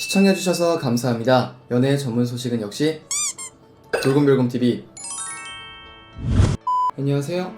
시청해주셔서 감사합니다. 연애 전문 소식은 역시 돌곰별곰TV. 안녕하세요.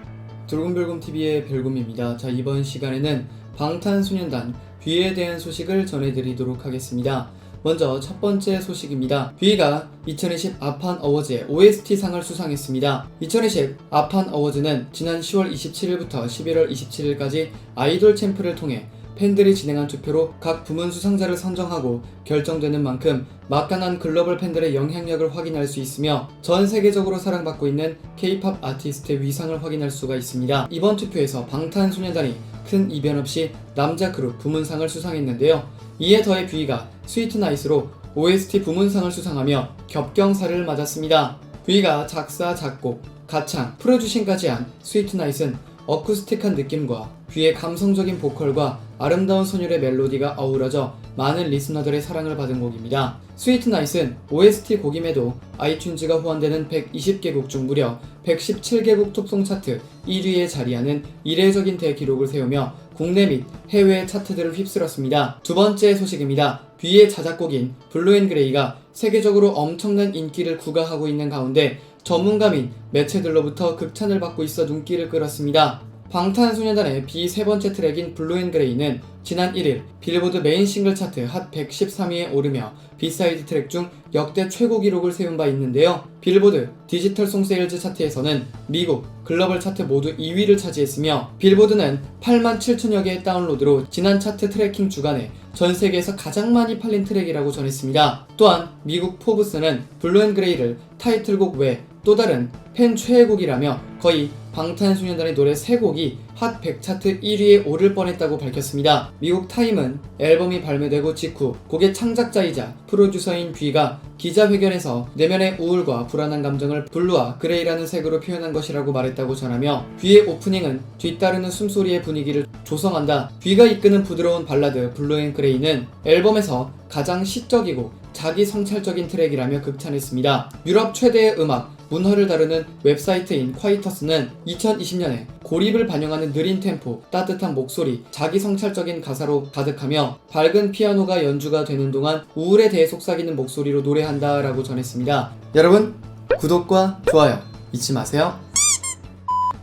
돌곰별곰TV의 별곰입니다. 자, 이번 시간에는 방탄소년단 뷔에 대한 소식을 전해드리도록 하겠습니다. 먼저 첫 번째 소식입니다. 뷔가 2020 아판 어워즈의 OST상을 수상했습니다. 2020 아판 어워즈는 지난 10월 27일부터 11월 27일까지 아이돌 챔프를 통해 팬들이 진행한 투표로 각 부문 수상자를 선정하고 결정되는 만큼 막강한 글로벌 팬들의 영향력을 확인할 수 있으며 전 세계적으로 사랑받고 있는 K-팝 아티스트의 위상을 확인할 수가 있습니다. 이번 투표에서 방탄소년단이 큰 이변 없이 남자 그룹 부문상을 수상했는데요. 이에 더해 뷔가 스위트 나이스로 OST 부문상을 수상하며 겹경사를 맞았습니다. 뷔가 작사, 작곡, 가창, 프로듀싱까지 한 스위트 나이스는 어쿠스틱한 느낌과 뷔의 감성적인 보컬과 아름다운 소녀의 멜로디가 어우러져 많은 리스너들의 사랑을 받은 곡입니다. 스위트 나이스는 OST 곡임에도 아이튠즈가 호환되는 120개국 중 무려 117개국 톱송 차트 1위에 자리하는 이례적인 대기록을 세우며 국내 및 해외 차트들을 휩쓸었습니다. 두 번째 소식입니다. 뷔의 자작곡인 블루 앤 그레이가 세계적으로 엄청난 인기를 구가하고 있는 가운데 전문가 및 매체들로부터 극찬을 받고 있어 눈길을 끌었습니다. 방탄소년단의 비세 번째 트랙인 블루앤그레이는 지난 1일 빌보드 메인 싱글 차트 핫 113위에 오르며 비사이드 트랙 중 역대 최고 기록을 세운 바 있는데요. 빌보드 디지털 송 세일즈 차트에서는 미국 글로벌 차트 모두 2위를 차지했으며 빌보드는 8만 7천여 개의 다운로드로 지난 차트 트래킹 주간에 전 세계에서 가장 많이 팔린 트랙이라고 전했습니다. 또한 미국 포브스는 블루앤그레이를 타이틀곡 외 또 다른 팬 최애곡이라며 거의 방탄소년단의 노래 3곡이 핫 100 차트 1위에 오를 뻔했다고 밝혔습니다. 미국 타임은 앨범이 발매되고 직후 곡의 창작자이자 프로듀서인 뷔가 기자회견에서 내면의 우울과 불안한 감정을 블루와 그레이라는 색으로 표현한 것이라고 말했다고 전하며 뷔의 오프닝은 뒤따르는 숨소리의 분위기를 조성한다. 뷔가 이끄는 부드러운 발라드 블루 앤 그레이는 앨범에서 가장 시적이고 자기 성찰적인 트랙이라며 극찬했습니다. 유럽 최대의 음악 문화를 다루는 웹사이트인 콰이터스는 2020년에 고립을 반영하는 느린 템포, 따뜻한 목소리, 자기 성찰적인 가사로 가득하며 밝은 피아노가 연주가 되는 동안 우울에 대해 속삭이는 목소리로 노래한다라고 전했습니다. 여러분, 구독과 좋아요 잊지 마세요.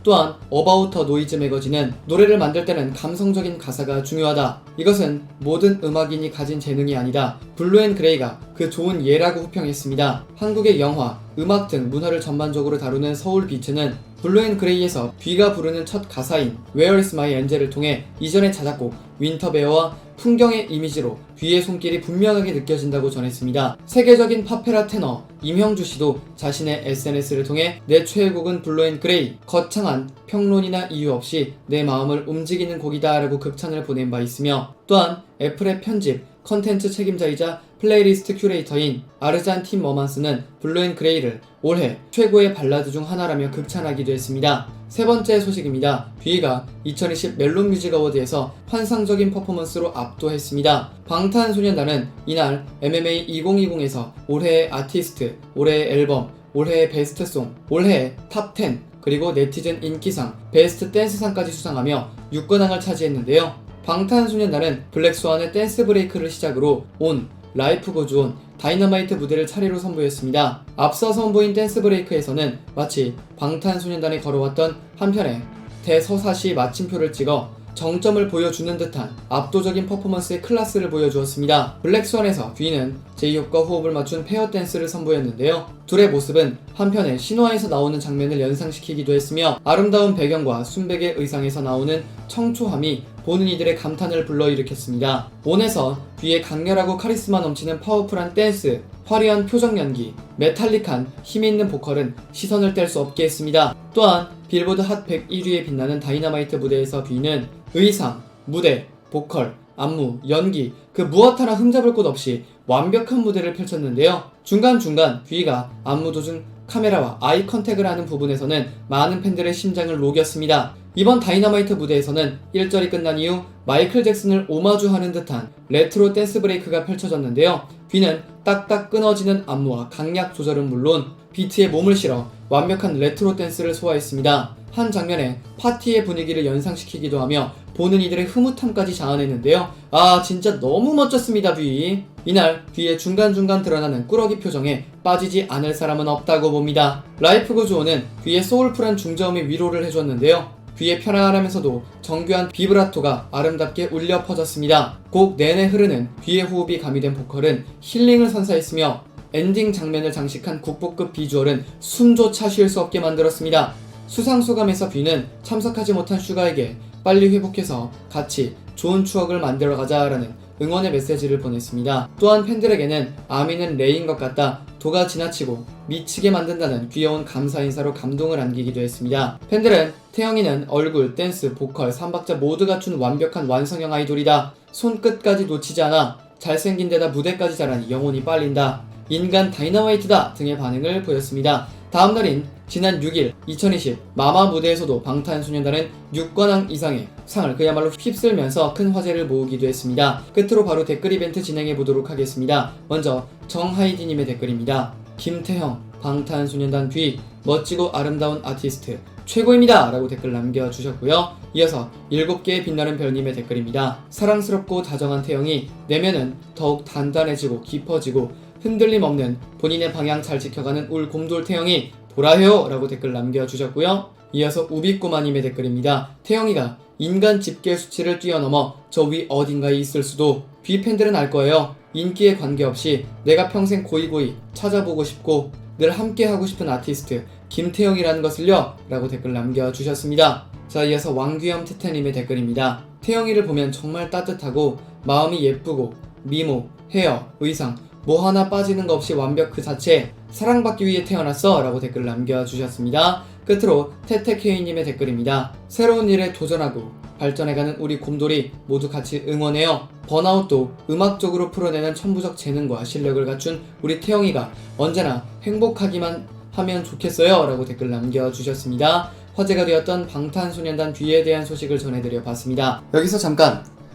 또한 어바우터 노이즈 매거진은 노래를 만들 때는 감성적인 가사가 중요하다. 이것은 모든 음악인이 가진 재능이 아니다. 블루앤 그레이가 그 좋은 예라고 호평했습니다. 한국의 영화, 음악 등 문화를 전반적으로 다루는 서울 비트는 블루앤 그레이에서 뷔가 부르는 첫 가사인 Where is my angel을 통해 이전의 자작곡 윈터베어와 풍경의 이미지로 뷔의 손길이 분명하게 느껴진다고 전했습니다. 세계적인 파페라 테너 임형주 씨도 자신의 SNS를 통해 내 최애곡은 블루앤 그레이 거창한 평론이나 이유 없이 내 마음을 움직이는 곡이다라고 극찬을 보낸 바 있으며 또한 애플의 편집 컨텐츠 책임자이자 플레이리스트 큐레이터인 아르잔 팀 머만스는 블루앤그레이를 올해 최고의 발라드 중 하나라며 극찬하기도 했습니다. 세 번째 소식입니다. 뷔가 2020 멜론 뮤직 어워드에서 환상적인 퍼포먼스로 압도했습니다. 방탄소년단은 이날 MMA 2020에서 올해의 아티스트, 올해의 앨범, 올해의 베스트송, 올해의 탑10, 그리고 네티즌 인기상, 베스트 댄스상까지 수상하며 6관왕을 차지했는데요. 방탄소년단은 블랙스완의 댄스 브레이크를 시작으로 온, 라이프 고주온, 다이너마이트 무대를 차례로 선보였습니다. 앞서 선보인 댄스 브레이크에서는 마치 방탄소년단이 걸어왔던 한편의 대서사시 마침표를 찍어 정점을 보여주는 듯한 압도적인 퍼포먼스의 클래스를 보여주었습니다. 블랙스완에서 뷔는 제이홉과 호흡을 맞춘 페어 댄스를 선보였는데요. 둘의 모습은 한편에 신화에서 나오는 장면을 연상시키기도 했으며 아름다운 배경과 순백의 의상에서 나오는 청초함이 보는 이들의 감탄을 불러일으켰습니다. 온에서 뷔의 강렬하고 카리스마 넘치는 파워풀한 댄스, 화려한 표정 연기, 메탈릭한 힘있는 보컬은 시선을 뗄 수 없게 했습니다. 또한 빌보드 핫 101위에 빛나는 다이너마이트 무대에서 뷔는 의상, 무대, 보컬, 안무, 연기 그 무엇 하나 흠잡을 곳 없이 완벽한 무대를 펼쳤는데요. 중간중간 뷔가 안무 도중 카메라와 아이 컨택을 하는 부분에서는 많은 팬들의 심장을 녹였습니다. 이번 다이너마이트 무대에서는 1절이 끝난 이후 마이클 잭슨을 오마주하는 듯한 레트로 댄스 브레이크가 펼쳐졌는데요. 뷔는 딱딱 끊어지는 안무와 강약 조절은 물론 비트에 몸을 실어 완벽한 레트로 댄스를 소화했습니다. 한 장면에 파티의 분위기를 연상시키기도 하며 보는 이들의 흐뭇함까지 자아냈는데요. 아 진짜 너무 멋졌습니다 뷔. 이날 뷔의 중간중간 드러나는 꾸러기 표정에 빠지지 않을 사람은 없다고 봅니다. 라이프 고조어는 뷔의 소울풀한 중저음이 위로를 해줬는데요. 귀에 편안하면서도 정교한 비브라토가 아름답게 울려 퍼졌습니다. 곡 내내 흐르는 귀의 호흡이 가미된 보컬은 힐링을 선사했으며 엔딩 장면을 장식한 국보급 비주얼은 숨조차 쉴 수 없게 만들었습니다. 수상 소감에서 뷔는 참석하지 못한 슈가에게 빨리 회복해서 같이 좋은 추억을 만들어 가자라는 응원의 메시지를 보냈습니다. 또한 팬들에게는 아미는 레이인 것 같다. 도가 지나치고 미치게 만든다는 귀여운 감사 인사로 감동을 안기기도 했습니다. 팬들은 태영이는 얼굴, 댄스, 보컬, 삼박자 모두 갖춘 완벽한 완성형 아이돌이다. 손끝까지 놓치지 않아 잘생긴 데다 무대까지 잘하니 영혼이 빨린다. 인간 다이너마이트다 등의 반응을 보였습니다. 다음 날인 지난 6일 2020 마마 무대에서도 방탄소년단은 6관왕 이상의 상을 그야말로 휩쓸면서 큰 화제를 모으기도 했습니다. 끝으로 바로 댓글 이벤트 진행해 보도록 하겠습니다. 먼저 정하이디님의 댓글입니다. 김태형 방탄소년단 뒤 멋지고 아름다운 아티스트 최고입니다 라고 댓글 남겨주셨고요. 이어서 7개의 빛나는 별님의 댓글입니다. 사랑스럽고 다정한 태형이 내면은 더욱 단단해지고 깊어지고 흔들림 없는 본인의 방향 잘 지켜가는 울 곰돌 태형이 보라해요 라고 댓글 남겨주셨고요. 이어서 우비꼬마님의 댓글입니다. 태형이가 인간 집계 수치를 뛰어넘어 저 위 어딘가에 있을 수도 귀 팬들은 알 거예요. 인기에 관계없이 내가 평생 고이고이 찾아보고 싶고 늘 함께 하고 싶은 아티스트 김태형이라는 것을요 라고 댓글 남겨주셨습니다. 자 이어서 왕규염 테테님의 댓글입니다. 태형이를 보면 정말 따뜻하고 마음이 예쁘고 미모, 헤어, 의상 뭐 하나 빠지는 거 없이 완벽 그 자체 사랑받기 위해 태어났어 라고 댓글 남겨주셨습니다. 끝으로 태태케이님의 댓글입니다. 새로운 일에 도전하고 발전해가는 우리 곰돌이 모두 같이 응원해요. 번아웃도 음악적으로 풀어내는 천부적 재능과 실력을 갖춘 우리 태영이가 언제나 행복하기만 하면 좋겠어요 라고 댓글 남겨주셨습니다. 화제가 되었던 방탄소년단 뒤에 대한 소식을 전해드려 봤습니다. 여기서 잠깐